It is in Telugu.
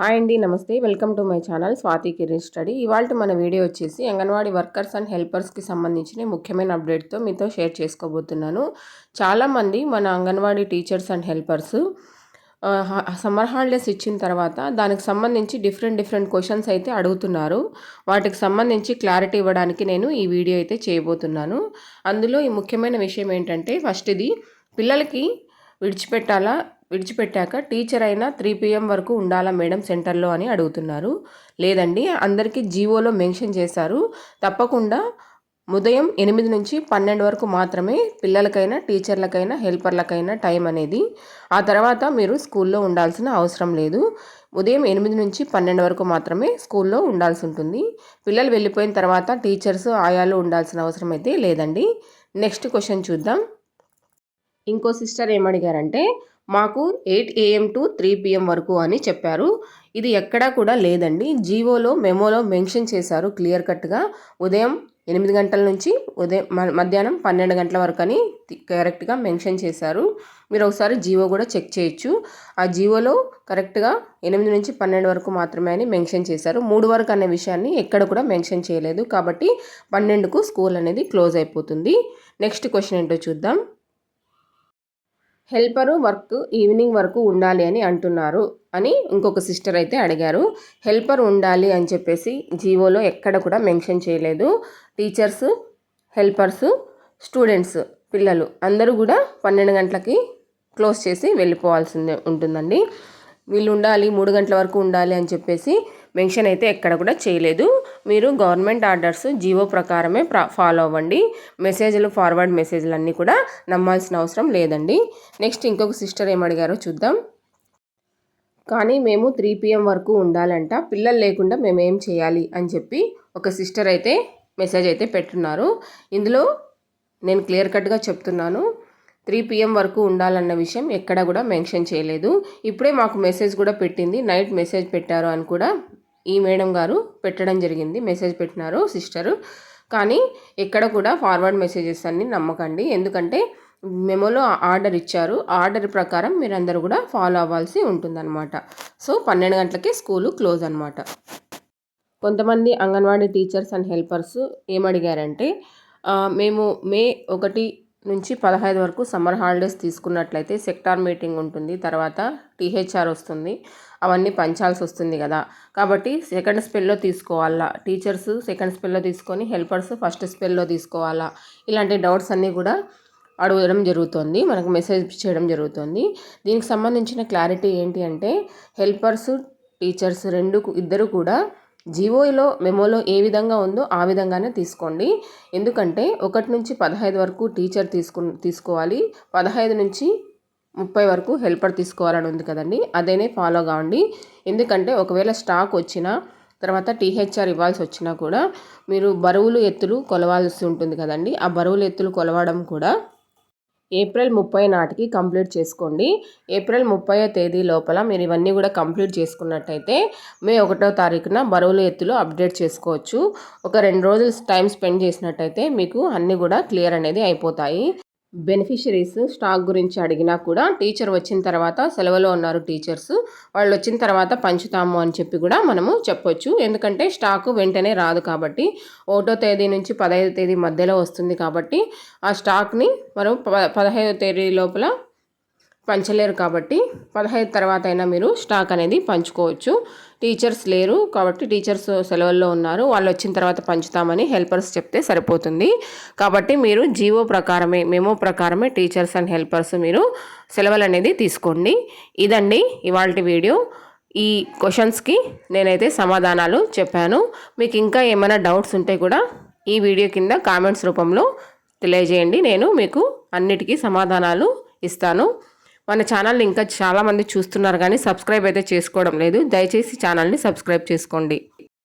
హాయ్ అండి నమస్తే. Welcome to my channel Swathi Kiran study. ఇవాళ మన వీడియో వచ్చేసి అంగన్వాడీ వర్కర్స్ అండ్ హెల్పర్స్కి సంబంధించిన ముఖ్యమైన అప్డేట్తో మీతో షేర్ చేసుకోబోతున్నాను. చాలామంది మన anganwadi teachers and helpers summer holidays ఇచ్చిన తర్వాత దానికి సంబంధించి డిఫరెంట్ డిఫరెంట్ క్వశ్చన్స్ అయితే అడుగుతున్నారు. వాటికి సంబంధించి క్లారిటీ ఇవ్వడానికి నేను ఈ వీడియో అయితే చేయబోతున్నాను. అందులో ఈ ముఖ్యమైన విషయం ఏంటంటే ఫస్ట్ ఇది పిల్లలకి విడిచిపెట్టాలా? విడిచిపెట్టాక టీచర్ అయినా త్రీ పిఎం వరకు ఉండాలా మేడం సెంటర్లో అని అడుగుతున్నారు. లేదండి అందరికీ జీవోలో మెన్షన్ చేశారు. తప్పకుండా ఉదయం ఎనిమిది నుంచి పన్నెండు వరకు మాత్రమే పిల్లలకైనా టీచర్లకైనా హెల్పర్లకైనా టైం అనేది. ఆ తర్వాత మీరు స్కూల్లో ఉండాల్సిన అవసరం లేదు. ఉదయం ఎనిమిది నుంచి పన్నెండు వరకు మాత్రమే స్కూల్లో ఉండాల్సి ఉంటుంది. పిల్లలు వెళ్ళిపోయిన తర్వాత టీచర్స్ ఆయాలు ఉండాల్సిన అవసరం అయితే లేదండి. నెక్స్ట్ క్వశ్చన్ చూద్దాం. ఇంకో సిస్టర్ ఏమడిగారంటే మాకు eight AM to three PM వరకు అని చెప్పారు. ఇది ఎక్కడా కూడా లేదండి. జీవోలో మెమోలో మెన్షన్ చేశారు క్లియర్ కట్గా. ఉదయం ఎనిమిది గంటల నుంచి ఉదయం మధ్యాహ్నం పన్నెండు గంటల వరకు అని కరెక్ట్గా మెన్షన్ చేశారు. మీరు ఒకసారి జీవో కూడా చెక్ చేయొచ్చు. ఆ జీవోలో కరెక్ట్గా ఎనిమిది నుంచి పన్నెండు వరకు మాత్రమే అని మెన్షన్ చేశారు. మూడు వరకు అనే విషయాన్ని ఎక్కడ కూడా మెన్షన్ చేయలేదు. కాబట్టి పన్నెండుకు స్కూల్ అనేది క్లోజ్ అయిపోతుంది. నెక్స్ట్ క్వశ్చన్ ఏంటో చూద్దాం. హెల్పరు వర్క్ ఈవినింగ్ వరకు ఉండాలి అని అంటున్నారు అని ఇంకొక సిస్టర్ అయితే అడిగారు. హెల్పర్ ఉండాలి అని చెప్పేసి జీవోలో ఎక్కడ కూడా మెన్షన్ చేయలేదు. టీచర్స్ హెల్పర్స్ స్టూడెంట్స్ పిల్లలు అందరూ కూడా పన్నెండు గంటలకి క్లోజ్ చేసి వెళ్ళిపోవాల్సిందే ఉంటుందండి. వీళ్ళు ఉండాలి మూడు గంటల వరకు ఉండాలి అని చెప్పేసి మెన్షన్ అయితే ఎక్కడ కూడా చేయలేదు. మీరు గవర్నమెంట్ ఆర్డర్స్ జీవో ప్రకారమే ఫాలో అవ్వండి. మెసేజ్లు ఫార్వర్డ్ మెసేజ్లు అన్నీ కూడా నమ్మాల్సిన అవసరం లేదండి. నెక్స్ట్ ఇంకొక సిస్టర్ ఏమడిగారో చూద్దాం. కానీ మేము త్రీ పిఎం వరకు ఉండాలంట. పిల్లలు లేకుండా మేము ఏం చేయాలి అని చెప్పి ఒక సిస్టర్ అయితే మెసేజ్ అయితే పెట్టున్నారు. ఇందులో నేను క్లియర్ కట్గా చెప్తున్నాను. త్రీ పిఎం వరకు ఉండాలన్న విషయం ఎక్కడ కూడా మెన్షన్ చేయలేదు. ఇప్పుడే మాకు మెసేజ్ కూడా పెట్టింది. నైట్ మెసేజ్ పెట్టారు అని కూడా ఈ మేడం గారు పెట్టడం జరిగింది. మెసేజ్ పెట్టినారు సిస్టరు. కానీ ఎక్కడ కూడా ఫార్వర్డ్ మెసేజెస్ అన్ని నమ్మకండి. ఎందుకంటే మెమోలో ఆర్డర్ ఇచ్చారు. ఆర్డర్ ప్రకారం మీరందరూ కూడా ఫాలో అవ్వాల్సి ఉంటుందన్నమాట. సో పన్నెండు గంటలకి స్కూలు క్లోజ్ అనమాట కొంతమంది అంగన్వాడీ టీచర్స్ అండ్ హెల్పర్స్ ఏమడిగారంటే మేము మే ఒకటి నుంచి పదహైదు వరకు సమ్మర్ హాలిడేస్ తీసుకున్నట్లయితే సెక్టార్ మీటింగ్ ఉంటుంది తర్వాత టీహెచ్ఆర్ వస్తుంది అవన్నీ పంచాల్సి వస్తుంది కదా. కాబట్టి సెకండ్ స్పెల్లో తీసుకోవాలా? టీచర్స్ సెకండ్ స్పెల్లో తీసుకొని హెల్పర్స్ ఫస్ట్ స్పెల్లో తీసుకోవాలా? ఇలాంటి డౌట్స్ అన్నీ కూడా అడగడం జరుగుతుంది మనకు మెసేజ్ చేయడం జరుగుతుంది. దీనికి సంబంధించిన క్లారిటీ ఏంటి అంటే హెల్పర్స్ టీచర్స్ రెండు ఇద్దరు కూడా జీవోలో మెమోలో ఏ విధంగా ఉందో ఆ విధంగానే తీసుకోండి. ఎందుకంటే ఒకటి నుంచి పదహైదు వరకు టీచర్ తీసుకు తీసుకోవాలి. పదహైదు నుంచి ముప్పై వరకు హెల్పర్ తీసుకోవాలని ఉంది కదండి. అదేనే ఫాలో కావండి. ఎందుకంటే ఒకవేళ స్టాక్ వచ్చినా తర్వాత టీహెచ్ఆర్ ఇవ్వాల్సి వచ్చినా కూడా మీరు బరువులు ఎత్తులు కొలవాల్సి ఉంటుంది కదండి. ఆ బరువులు ఎత్తులు కొలవడం కూడా ఏప్రిల్ ముప్పై నాటికి కంప్లీట్ చేసుకోండి. ఏప్రిల్ ముప్పై తేదీ లోపల మీరు ఇవన్నీ కూడా కంప్లీట్ చేసుకున్నట్టయితే మే ఒకటో తారీఖున బరువుల ఎత్తులు అప్డేట్ చేసుకోవచ్చు. ఒక రెండు రోజులు టైం స్పెండ్ చేసినట్టయితే మీకు అన్నీ కూడా క్లియర్ అనేది అయిపోతాయి. బెనిఫిషరీస్ స్టాక్ గురించి అడిగినా కూడా టీచర్ వచ్చిన తర్వాత సెలవులో ఉన్నారు టీచర్స్. వాళ్ళు వచ్చిన తర్వాత పంచుతాము అని చెప్పి కూడా మనము చెప్పొచ్చు. ఎందుకంటే స్టాక్ వెంటనే రాదు కాబట్టి ఒకటో తేదీ నుంచి పదహైదు తేదీ మధ్యలో వస్తుంది కాబట్టి ఆ స్టాక్ని మనం పదహైదో తేదీ లోపల పంచలేరు కాబట్టి పదహైదు తర్వాత అయినా మీరు స్టాక్ అనేది పంచుకోవచ్చు. టీచర్స్ లేరు కాబట్టి టీచర్స్ సెలవుల్లో ఉన్నారు. వాళ్ళు వచ్చిన తర్వాత పంచుతామని హెల్పర్స్ చెప్తే సరిపోతుంది. కాబట్టి మీరు జీవో ప్రకారమే మెమో ప్రకారమే టీచర్స్ అండ్ హెల్పర్స్ మీరు సెలవులు అనేది తీసుకోండి. ఇదండి ఇవాళ వీడియో. ఈ క్వశ్చన్స్కి నేనైతే సమాధానాలు చెప్పాను. మీకు ఇంకా ఏమైనా డౌట్స్ ఉంటే కూడా ఈ వీడియో కింద కామెంట్స్ రూపంలో తెలియజేయండి. నేను మీకు అన్నిటికీ సమాధానాలు ఇస్తాను. మన ఛానల్ని ఇంకా చాలామంది చూస్తున్నారు కానీ సబ్స్క్రైబ్ అయితే చేసుకోవడం లేదు. దయచేసి ఛానల్ని సబ్స్క్రైబ్ చేసుకోండి.